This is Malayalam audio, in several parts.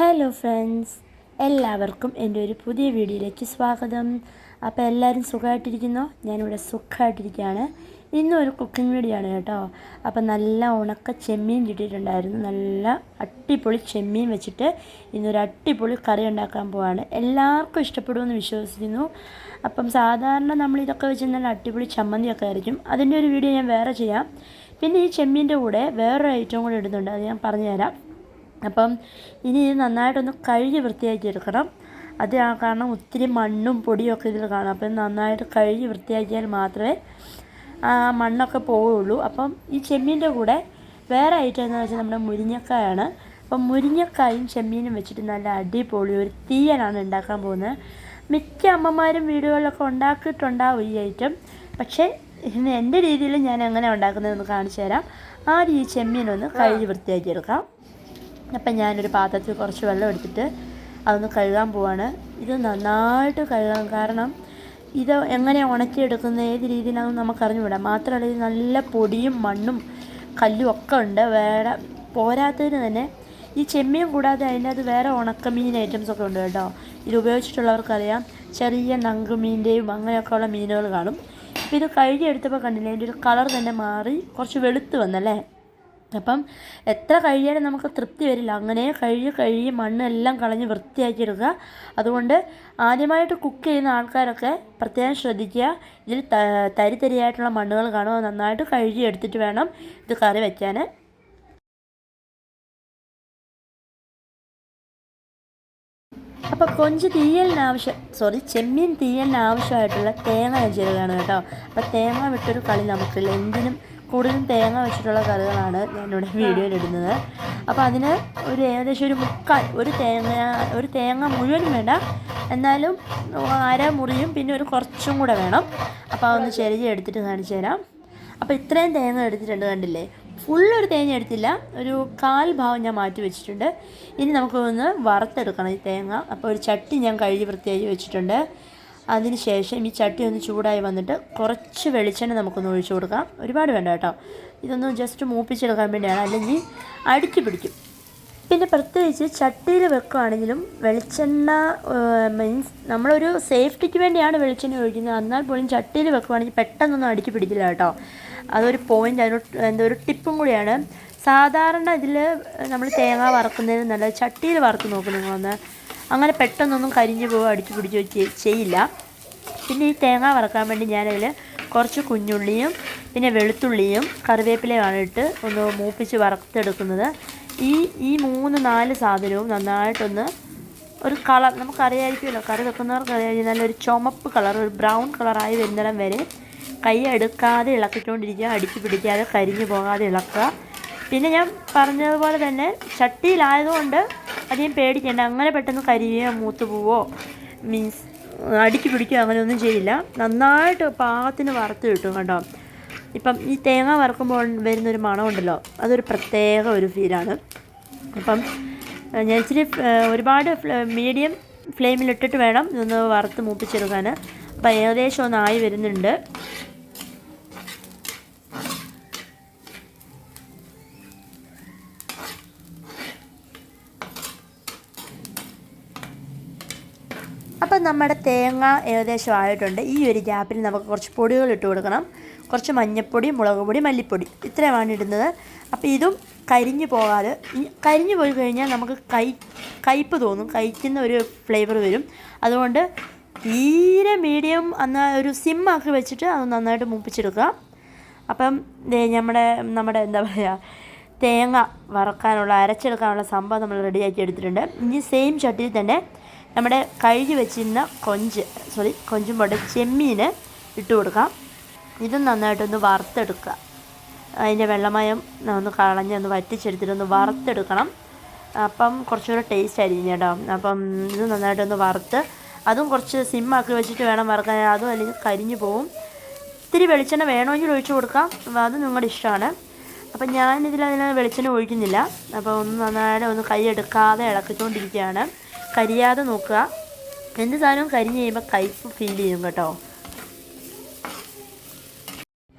ഹലോ ഫ്രണ്ട്സ് എല്ലാവർക്കും എന്റെ ഒരു പുതിയ വീഡിയോയിലേക്ക് സ്വാഗതം. അപ്പോൾ എല്ലാവരും സുഖമായിട്ടിരിക്കുന്നോ? ഞാനിവിടെ സുഖമായിട്ടിരിക്കുകയാണ്. ഇന്നും ഒരു കുക്കിംഗ് വീഡിയോ ആണ് കേട്ടോ. അപ്പോൾ നല്ല ഉണക്ക ചെമ്മീൻ കിട്ടിയിട്ടുണ്ടായിരുന്നു. നല്ല അട്ടിപ്പൊളി ചെമ്മീൻ വെച്ചിട്ട് ഇന്നൊരു അട്ടിപ്പൊളി കറി ഉണ്ടാക്കാൻ പോവാണ്. എല്ലാവർക്കും ഇഷ്ടപ്പെടുമെന്ന് വിശ്വസിക്കുന്നു. അപ്പം സാധാരണ നമ്മൾ ഇതൊക്കെ വെച്ച് നല്ല അട്ടിപ്പൊളി ചമ്മന്തിയൊക്കെ ആയിരിക്കും. അതിന്റെ ഒരു വീഡിയോ ഞാൻ വേറെ ചെയ്യാം. പിന്നെ ഈ ചെമ്മീന്റെ കൂടെ വേറൊരു ഐറ്റം കൂടെ ഇടുന്നുണ്ട്. അത് ഞാൻ പറഞ്ഞുതരാം. അപ്പം ഇനി ഇത് നന്നായിട്ടൊന്ന് കഴുകി വൃത്തിയാക്കി എടുക്കണം. അത് കാരണം ഒത്തിരി മണ്ണും പൊടിയും ഒക്കെ ഇതിൽ കാണും. അപ്പം നന്നായിട്ട് കഴുകി വൃത്തിയാക്കിയാൽ മാത്രമേ ആ മണ്ണൊക്കെ പോവുള്ളൂ അപ്പം ഈ ചെമ്മീന്റെ കൂടെ വേറെ ഐറ്റം എന്ന് വെച്ചാൽ നമ്മുടെ മുരിങ്ങക്കായാണ്. അപ്പം മുരിങ്ങക്കായും ചെമ്മീനും വെച്ചിട്ട് നല്ല അടിപൊളി ഒരു തീയനാണ് ഉണ്ടാക്കാൻ പോകുന്നത്. മിക്ക അമ്മമാരും വീടുകളിലൊക്കെ ഉണ്ടാക്കിയിട്ടുണ്ടാവും ഈ ഐറ്റം. പക്ഷേ എന്റെ രീതിയിൽ ഞാൻ എങ്ങനെ ഉണ്ടാക്കുന്നതെന്ന് കാണിച്ചു തരാം. ആദ്യം ഈ ചെമ്മീനൊന്ന് കഴുകി വൃത്തിയാക്കി എടുക്കാം. അപ്പം ഞാനൊരു പാത്രത്തിൽ കുറച്ച് വെള്ളം എടുത്തിട്ട് അതൊന്ന് കഴുകാൻ പോവാണ്. ഇത് നന്നായിട്ട് കഴുകാൻ കാരണം ഇത് എങ്ങനെ ഉണക്കിയെടുക്കുന്ന ഏത് രീതിയിലാണെന്ന് നമുക്ക് അറിഞ്ഞുകൂടാ മാത്രമല്ല ഇത് നല്ല പൊടിയും മണ്ണും കല്ലും ഒക്കെ ഉണ്ട്. വേറെ പോരാത്തതിന് തന്നെ ഈ ചെമ്മീൻ കൂടാതെ അതിന്റെ അത് വേറെ ഉണക്കമീൻ ഐറ്റംസ് ഒക്കെ ഉണ്ട് കേട്ടോ. ഇത് ഉപയോഗിച്ചിട്ടുള്ളവർക്കറിയാം. ചെറിയ നങ്കുമീന്റെയും അങ്ങനെയൊക്കെയുള്ള മീനുകൾ കാണും. ഇത് കഴുകി എടുത്തപ്പോൾ കണ്ടില്ലേ അതിന്റെ ഒരു കളർ തന്നെ മാറി കുറച്ച് വെളുത്ത് വന്നല്ലേ? അപ്പം എത്ര കഴുകിയാലും നമുക്ക് തൃപ്തി വരില്ല. അങ്ങനെ കഴുകി കഴുകി മണ്ണെല്ലാം കളഞ്ഞ് വൃത്തിയാക്കി എടുക്കുക അതുകൊണ്ട് ആദ്യമായിട്ട് കുക്ക് ചെയ്യുന്ന ആൾക്കാരൊക്കെ പ്രത്യേകം ശ്രദ്ധിക്കുക. ഇതിൽ തരി തരിയായിട്ടുള്ള മണ്ണുകൾ കാണുക. നന്നായിട്ട് കഴുകി എടുത്തിട്ട് വേണം ഇത് കറി വയ്ക്കാൻ അപ്പോൾ കൊഞ്ച് തീയലിന് ആവശ്യം സോറി ചെമ്മീൻ തീയലിന് ആവശ്യമായിട്ടുള്ള തേങ്ങ ഞാൻ കേട്ടോ. അപ്പോൾ തേങ്ങ വിട്ടൊരു കളി നമുക്കില്ല. എന്തിനും കൂടുതലും തേങ്ങ വെച്ചിട്ടുള്ള കറികളാണ് ഞാനിവിടെ വീഡിയോയിൽ ഇടുന്നത് അപ്പോൾ അതിന് ഒരു ഏകദേശം ഒരു മുക്കാൽ ഒരു തേങ്ങ ഒരു തേങ്ങ മുഴുവൻ വേണ്ട. എന്നാലും അര മുറിയും പിന്നെ ഒരു കുറച്ചും കൂടെ വേണം. അപ്പോൾ അതൊന്ന് ചെറിയ എടുത്തിട്ട് കാണിച്ചു തരാം. അപ്പോൾ ഇത്രയും തേങ്ങ എടുത്തിട്ടുണ്ട് കണ്ടില്ലേ? ഫുള്ളൊരു തേങ്ങ എടുത്തില്ല. ഒരു കാൽ ഭാഗം ഞാൻ മാറ്റി വെച്ചിട്ടുണ്ട്. ഇനി നമുക്കൊന്ന് വറുത്തെടുക്കണം ഈ തേങ്ങ. അപ്പോൾ ഒരു ചട്ടി ഞാൻ കഴുകി വൃത്തിയാക്കി വെച്ചിട്ടുണ്ട്. അതിന് ശേഷം ഈ ചട്ടി ഒന്ന് ചൂടായി വന്നിട്ട് കുറച്ച് വെളിച്ചെണ്ണ നമുക്കൊന്ന് ഒഴിച്ചു കൊടുക്കാം. ഒരുപാട് വേണ്ട കേട്ടോ. ഇതൊന്ന് ജസ്റ്റ് മൂപ്പിച്ചെടുക്കാൻ വേണ്ടിയാണ്. അല്ലെങ്കിൽ അടുക്കി പിടിക്കും. പിന്നെ പ്രത്യേകിച്ച് ചട്ടിയിൽ വെക്കുകയാണെങ്കിലും വെളിച്ചെണ്ണ മീൻസ് നമ്മളൊരു സേഫ്റ്റിക്ക് വേണ്ടിയാണ് വെളിച്ചെണ്ണ ഒഴിക്കുന്നത്. എന്നാൽ പോലും ചട്ടിയിൽ വെക്കുകയാണെങ്കിൽ പെട്ടെന്നൊന്നും അടുക്കി പിടിക്കില്ല കേട്ടോ. അതൊരു പോയിന്റ് അതിനൊരു എന്താ ഒരു ടിപ്പും കൂടിയാണ്. സാധാരണ ഇതിൽ നമ്മൾ തേങ്ങ വറക്കുന്നതിന് നല്ല ചട്ടിയിൽ വറുത്ത് നോക്കും നിങ്ങളൊന്ന് അങ്ങനെ പെട്ടെന്നൊന്നും കരിഞ്ഞു പോകുക അടിച്ചു പിടിച്ച് ചെയ്യില്ല. പിന്നെ ഈ തേങ്ങ വറക്കാൻ വേണ്ടി ഞാനതിൽ കുറച്ച് കുഞ്ഞുള്ളിയും പിന്നെ വെളുത്തുള്ളിയും കറിവേപ്പിലയാണ് ഇട്ട് ഒന്ന് മൂപ്പിച്ച് വറുത്തെടുക്കുന്നത്. ഈ ഈ മൂന്ന് നാല് സാധനവും നന്നായിട്ടൊന്ന് ഒരു കളർ നമുക്കറിയായിരിക്കുമല്ലോ കറി വെക്കുന്നവർക്ക് അറിയാമായിരിക്കും നല്ലൊരു ചുമപ്പ് കളർ ഒരു ബ്രൗൺ കളറായി വരുന്നിടം വരെ കൈ എടുക്കാതെ ഇളക്കിക്കൊണ്ടിരിക്കുക അടിച്ച് പിടിക്കാതെ കരിഞ്ഞു പോകാതെ ഇളക്കുക. പിന്നെ ഞാൻ പറഞ്ഞതുപോലെ തന്നെ ചട്ടിയിലായതുകൊണ്ട് അധികം പേടിക്കേണ്ട. അങ്ങനെ പെട്ടെന്ന് കരിയോ മൂത്ത് പോവോ. മീൻസ് അടുക്കി പിടിക്കുകയോ അങ്ങനെയൊന്നും ചെയ്യില്ല. നന്നായിട്ട് പാകത്തിന് വറുത്ത് കിട്ടും കേട്ടോ. ഇപ്പം ഈ തേങ്ങ വറുക്കുമ്പോൾ വരുന്നൊരു മണമുണ്ടല്ലോ അതൊരു പ്രത്യേക ഒരു ഫീലാണ് അപ്പം ഞാൻ ഇച്ചിരി ഒരുപാട് മീഡിയം ഫ്ലെയിമിലിട്ടിട്ട് വേണം ഇതൊന്ന് വറുത്ത് മൂപ്പിച്ചെടുക്കാൻ അപ്പം ഏകദേശം ഒന്ന് ആയി വരുന്നുണ്ട്. അപ്പം നമ്മുടെ തേങ്ങ ഏകദേശം ആയിട്ടുണ്ട്. ഈ ഒരു ഗ്യാപ്പിൽ നമുക്ക് കുറച്ച് പൊടികൾ ഇട്ട് കൊടുക്കണം. കുറച്ച് മഞ്ഞൾപ്പൊടി മുളക് പൊടി മല്ലിപ്പൊടി. ഇത്രയുമാണ് ഇടുന്നത്. അപ്പോൾ ഇതും കരിഞ്ഞു പോകാതെ കരിഞ്ഞു പോയി കഴിഞ്ഞാൽ നമുക്ക് കൈ കയ്പ്പ് തോന്നും. കഴിക്കുന്ന ഒരു ഫ്ലേവർ വരും. അതുകൊണ്ട് തീരെ മീഡിയം എന്ന ഒരു സിം ആക്കി വെച്ചിട്ട് അത് നന്നായിട്ട് മൂപ്പിച്ചെടുക്കുക. അപ്പം നമ്മുടെ നമ്മുടെ എന്താ പറയുക തേങ്ങ വറക്കാനുള്ള അരച്ചെടുക്കാനുള്ള സംഭവം നമ്മൾ റെഡിയാക്കി എടുത്തിട്ടുണ്ട്. ഇനി സെയിം ചട്ടിയിൽ തന്നെ നമ്മുടെ കഴുകി വെച്ചിരുന്ന കൊഞ്ച് സോറി കൊഞ്ചും പോട്ടെ ചെമ്മീൻ ഇട്ട് കൊടുക്കാം. ഇതും നന്നായിട്ടൊന്ന് വറുത്തെടുക്കുക. അതിന്റെ വെള്ളമയം ഒന്ന് കളഞ്ഞ് ഒന്ന് വറ്റിച്ചെടുത്തിട്ടൊന്ന് വറുത്തെടുക്കണം. അപ്പം കുറച്ചുകൂടെ ടേസ്റ്റ് ആയിരിക്കും കേട്ടോ. അപ്പം ഇത് നന്നായിട്ടൊന്ന് വറുത്ത് അതും കുറച്ച് സിമ്മാക്കി വെച്ചിട്ട് വേണം വറുക്കാൻ. അതും അല്ലെങ്കിൽ കരിഞ്ഞു പോവും. ഇത്തിരി വെളിച്ചെണ്ണ വേണമെങ്കിൽ ഒഴിച്ചു കൊടുക്കാം. അത് നിങ്ങളുടെ ഇഷ്ടമാണ്. അപ്പം ഞാനിതിൽ അതിന് വെളിച്ചെണ്ണ ഒഴിക്കുന്നില്ല. അപ്പോൾ ഒന്ന് നന്നായിട്ട് ഒന്ന് കൈ എടുക്കാതെ ഇളക്കിക്കൊണ്ടിരിക്കുകയാണ്. കരിയാതെ നോക്കുക. എന്ത് സാധനവും കരിഞ്ഞ് കഴിയുമ്പോൾ കയ്പ് ഫീൽ ചെയ്യും കേട്ടോ.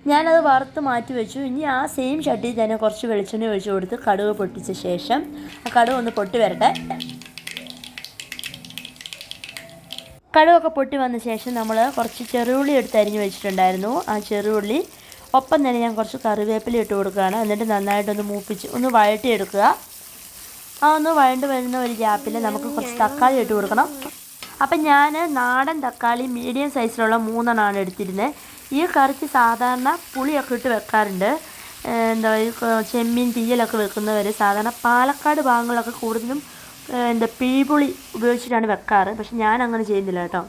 ഞാനത് വറുത്ത് മാറ്റി വെച്ചു. ഇനി ആ സെയിം ചട്ടിയിൽ തന്നെ കുറച്ച് വെളിച്ചെണ്ണ ഒഴിച്ച് കൊടുത്ത് കടുക് പൊട്ടിച്ച ശേഷം ആ കടുക് ഒന്ന് പൊട്ടി വരട്ടെ. കടുവൊക്കെ പൊട്ടി വന്ന ശേഷം നമ്മൾ കുറച്ച് ചെറുള്ളി എടുത്ത് അരിഞ്ഞ് വെച്ചിട്ടുണ്ടായിരുന്നു. ആ ചെറുള്ളി ഒപ്പം തന്നെ ഞാൻ കുറച്ച് കറിവേപ്പില ഇട്ട് കൊടുക്കുകയാണ്. എന്നിട്ട് നന്നായിട്ടൊന്ന് മൂപ്പിച്ച് ഒന്ന് വഴട്ടിയെടുക്കുക ആ ഒന്ന് വഴണ്ട് വരുന്ന ഒരു ഗ്യാപ്പിൽ നമുക്ക് കുറച്ച് തക്കാളി ഇട്ട് കൊടുക്കണം. അപ്പം ഞാൻ നാടൻ തക്കാളി മീഡിയം സൈസിലുള്ള മൂന്നെണ്ണമാണ് എടുത്തിരുന്നത് ഈ കറിക്ക് സാധാരണ പുളിയൊക്കെ ഇട്ട് വെക്കാറുണ്ട്. എന്താ ചെമ്മീൻ തീയലൊക്കെ വെക്കുന്നവർ സാധാരണ പാലക്കാട് ഭാഗങ്ങളിലൊക്കെ കൂടുതലും എന്താ പീപുളി ഉപയോഗിച്ചിട്ടാണ് വെക്കാറ്. പക്ഷെ ഞാൻ അങ്ങനെ ചെയ്യുന്നില്ല കേട്ടോ.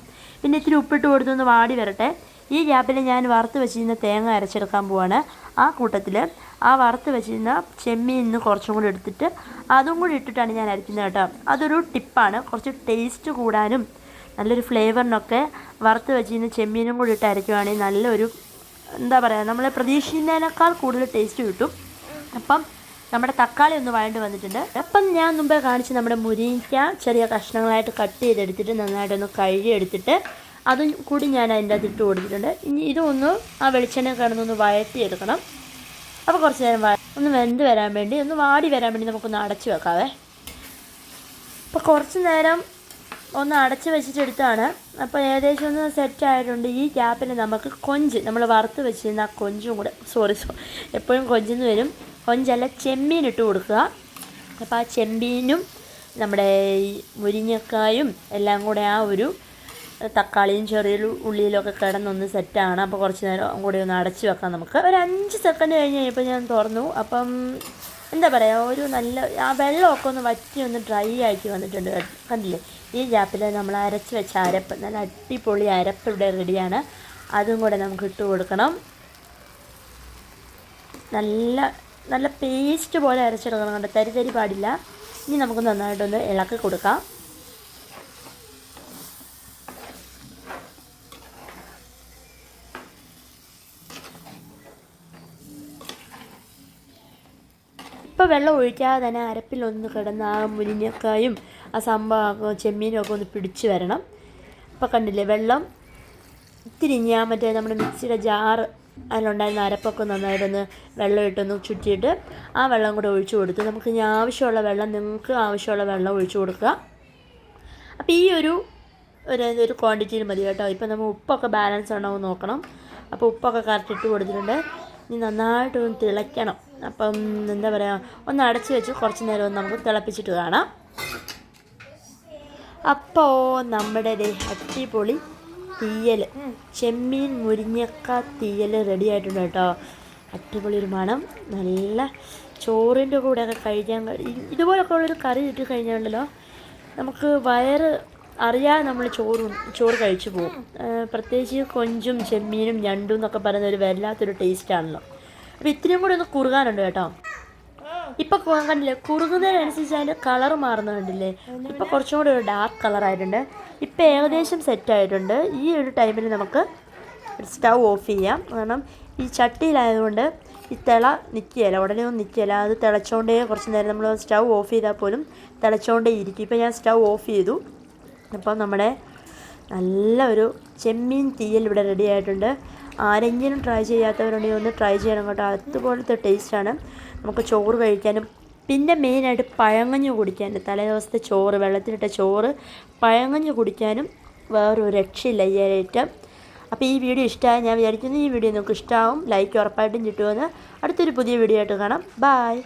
പിന്നെ ഇത്തിരി ഉപ്പിട്ട് കൊടുത്തൊന്ന് വാടി വരട്ടെ. ഈ ഗ്യാപ്പിൽ ഞാൻ വറുത്ത് വെച്ചിരുന്ന തേങ്ങ അരച്ചെടുക്കാൻ പോവാണ്. ആ കൂട്ടത്തിൽ ആ വറുത്ത് വെച്ചിരുന്ന ചെമ്മീൻ ഇന്ന് കുറച്ചും കൂടി എടുത്തിട്ട് അതും കൂടി ഇട്ടിട്ടാണ് ഞാൻ അരയ്ക്കുന്നത് കേട്ടോ. അതൊരു ടിപ്പാണ്. കുറച്ച് ടേസ്റ്റ് കൂടാനും നല്ലൊരു ഫ്ലേവറിനൊക്കെ വറുത്ത് വെച്ചിരുന്ന ചെമ്മീനും കൂടി ഇട്ട് അരയ്ക്കുവാണെങ്കിൽ നല്ലൊരു എന്താ പറയുക നമ്മൾ പ്രതീക്ഷിക്കുന്നതിനേക്കാൾ കൂടുതൽ ടേസ്റ്റ് കിട്ടും. അപ്പം നമ്മുടെ തക്കാളി ഒന്ന് വഴണ്ട് വന്നിട്ടുണ്ട്. അപ്പം ഞാൻ മുമ്പേ കാണിച്ച് നമ്മുടെ മുരിങ്ങ ചെറിയ കഷ്ണങ്ങളായിട്ട് കട്ട് ചെയ്തെടുത്തിട്ട് നന്നായിട്ടൊന്ന് കഴുകിയെടുത്തിട്ട് അതും കൂടി ഞാൻ അതിന്റെ അകത്ത് ഇട്ട് കൊടുത്തിട്ടുണ്ട്. ഇനി ഇതൊന്ന് ആ വെളിച്ചെണ്ണ കിടന്നൊന്ന് വഴറ്റിയെടുക്കണം. അപ്പോൾ കുറച്ച് നേരം ഒന്ന് വെന്ത് വരാൻ വേണ്ടി ഒന്ന് വാടി വരാൻ വേണ്ടി നമുക്കൊന്ന് അടച്ചു വെക്കാവേ. അപ്പോൾ കുറച്ച് നേരം ഒന്ന് അടച്ച് വെച്ചിട്ടെടുത്താണ്. അപ്പോൾ ഏകദേശം ഒന്ന് സെറ്റ് ആയിട്ടുണ്ട്. ഈ ഗ്യാപ്പിൽ നമുക്ക് കൊഞ്ച് നമ്മൾ വറുത്ത് വെച്ചിരുന്ന ആ കൊഞ്ചും കൂടെ സോറി സോ എപ്പോഴും കൊഞ്ചെന്ന് വരും. കൊഞ്ചല്ല ചെമ്മീൻ ഇട്ട് കൊടുക്കുക. അപ്പോൾ ആ ചെമ്മീനും നമ്മുടെ ഈ മുരിങ്ങക്കായും എല്ലാം കൂടെ ആ ഒരു തക്കാളിയും ചെറിയ ഉള്ളിയിലൊക്കെ കിടന്നൊന്ന് സെറ്റാണ് അപ്പോൾ കുറച്ച് നേരം കൂടി ഒന്ന് അടച്ച് വെക്കാം നമുക്ക്. ഒരു അഞ്ച് സെക്കൻഡ് കഴിഞ്ഞ് കഴിഞ്ഞപ്പോൾ ഞാൻ തുറന്നു. അപ്പം എന്താ പറയുക ഒരു നല്ല ആ വെള്ളമൊക്കെ ഒന്ന് വറ്റി ഒന്ന് ഡ്രൈ ആക്കി വന്നിട്ടുണ്ട്. കണ്ടില്ലേ? ഈ ഗ്യാപ്പിൽ നമ്മൾ അരച്ച് വെച്ച അരപ്പ് നല്ല അടിപൊളി അരപ്പ് ഇവിടെ റെഡിയാണ് അതും കൂടെ നമുക്ക് ഇട്ട് കൊടുക്കണം. നല്ല നല്ല പേസ്റ്റ് പോലെ അരച്ചെടുക്കണം കണ്ടോ? തരി തരി പാടില്ല. ഇനി നമുക്ക് നന്നായിട്ടൊന്ന് ഇളക്കി കൊടുക്കാം. ഇപ്പോൾ വെള്ളം ഒഴിക്കാതെ തന്നെ അരപ്പിലൊന്ന് കിടന്ന് ആ മുരിങ്ങക്കായും ആ സംഭവം ചെമ്മീനും ഒക്കെ ഒന്ന് പിടിച്ച് വരണം. അപ്പം കണ്ടില്ലേ വെള്ളം ഇത്തിരി മറ്റേ നമ്മുടെ മിക്സിയുടെ ജാറ് അതിലുണ്ടായിരുന്ന അരപ്പൊക്കെ നന്നായിട്ടൊന്ന് വെള്ളം ഇട്ടൊന്ന് ചുറ്റിയിട്ട് ആ വെള്ളം കൂടെ ഒഴിച്ചു കൊടുത്ത് നമുക്ക് ഇനി ആവശ്യമുള്ള വെള്ളം നിങ്ങൾക്ക് ആവശ്യമുള്ള വെള്ളം ഒഴിച്ചു കൊടുക്കുക. അപ്പോൾ ഈ ഒരു ഒരു ഒരു ക്വാണ്ടിറ്റിയിൽ മതി കേട്ടോ. ഇപ്പം നമ്മൾ ഉപ്പൊക്കെ ബാലൻസ് ഉണ്ടാവും നോക്കണം. അപ്പോൾ ഉപ്പൊക്കെ കറക്റ്റ് ഇട്ട് കൊടുത്തിട്ടുണ്ട്. ഇനി നന്നായിട്ട് ഒന്ന് തിളയ്ക്കണം. അപ്പം എന്താ പറയുക ഒന്ന് അടച്ച് വെച്ച് കുറച്ച് നേരം ഒന്ന് നമുക്ക് തിളപ്പിച്ചിട്ട് കാണാം. അപ്പോൾ നമ്മുടെ ദേ അടിപൊളി തീയൽ ചെമ്മീൻ മുരിങ്ങക്ക തീയൽ റെഡി ആയിട്ടുണ്ട് കേട്ടോ. അടിപൊളി ഒരു മണം. നല്ല ചോറിന്റെ കൂടെയൊക്കെ കഴിക്കാൻ ഇതുപോലൊക്കെ ഉള്ളൊരു കറി ഇട്ട് കഴിഞ്ഞാണ്ടല്ലോ നമുക്ക് വയറ് അറിയാതെ നമ്മൾ ചോറ് ചോറ് കഴിച്ചു പോകും. പ്രത്യേകിച്ച് കൊഞ്ചും ചെമ്മീനും ഞണ്ടും എന്നൊക്കെ പറയുന്ന ഒരു വല്ലാത്തൊരു ടേസ്റ്റാണല്ലോ അപ്പോൾ ഇത്രയും കൂടി ഒന്ന് കുറുകാനുണ്ട് കേട്ടോ. ഇപ്പൊ കണ്ടില്ലേ കുറുകുന്നതിനനുസരിച്ച് അതിന്റെ കളർ മാറുന്ന കണ്ടില്ലേ? ഇപ്പൊ കുറച്ചും കൂടി ഒരു ഡാർക്ക് കളർ ആയിട്ടുണ്ട്. ഇപ്പൊ ഏകദേശം സെറ്റ് ആയിട്ടുണ്ട്. ഈ ഒരു ടൈമിൽ നമുക്ക് സ്റ്റൗ ഓഫ് ചെയ്യാം. കാരണം ഈ ചട്ടിയിലായതുകൊണ്ട് ഈ തിള നിൽക്കുകയില്ല ഉടനെ ഒന്നും നിൽക്കുകയില്ല അത് തിളച്ചോണ്ടേ കുറച്ച് നേരം നമ്മൾ സ്റ്റൗ ഓഫ് ചെയ്താൽ പോലും തിളച്ചോണ്ടേ ഇരിക്കും. ഇപ്പം ഞാൻ സ്റ്റൗ ഓഫ് ചെയ്തു. അപ്പം നമ്മുടെ നല്ല ഒരു ചെമ്മീൻ തീയൽ ഇവിടെ റെഡി ആയിട്ടുണ്ട്. ആരെങ്കിലും ട്രൈ ചെയ്യാത്തവരുണ്ടെങ്കിൽ ഒന്ന് ട്രൈ ചെയ്യണം കേട്ടോ. അതുപോലത്തെ ടേസ്റ്റാണ് നമുക്ക് ചോറ് കഴിക്കാനും പിന്നെ മെയിനായിട്ട് പഴങ്ങഞ്ഞ് കുടിക്കാനും തലേ ദിവസത്തെ ചോറ് വെള്ളത്തിലിട്ട ചോറ് പഴങ്ങഞ്ഞ് കുടിക്കാനും വേറൊരു രക്ഷയില്ല ഈ ഐറ്റം അപ്പോൾ ഈ വീഡിയോ ഇഷ്ടമായി ഞാൻ വിചാരിക്കുന്നു. ഈ വീഡിയോ നിങ്ങൾക്ക് ഇഷ്ടമാവും. ലൈക്ക് ഉറപ്പായിട്ടും കിട്ടുമെന്ന് അടുത്തൊരു പുതിയ വീഡിയോ ആയിട്ട് കാണാം. ബായ്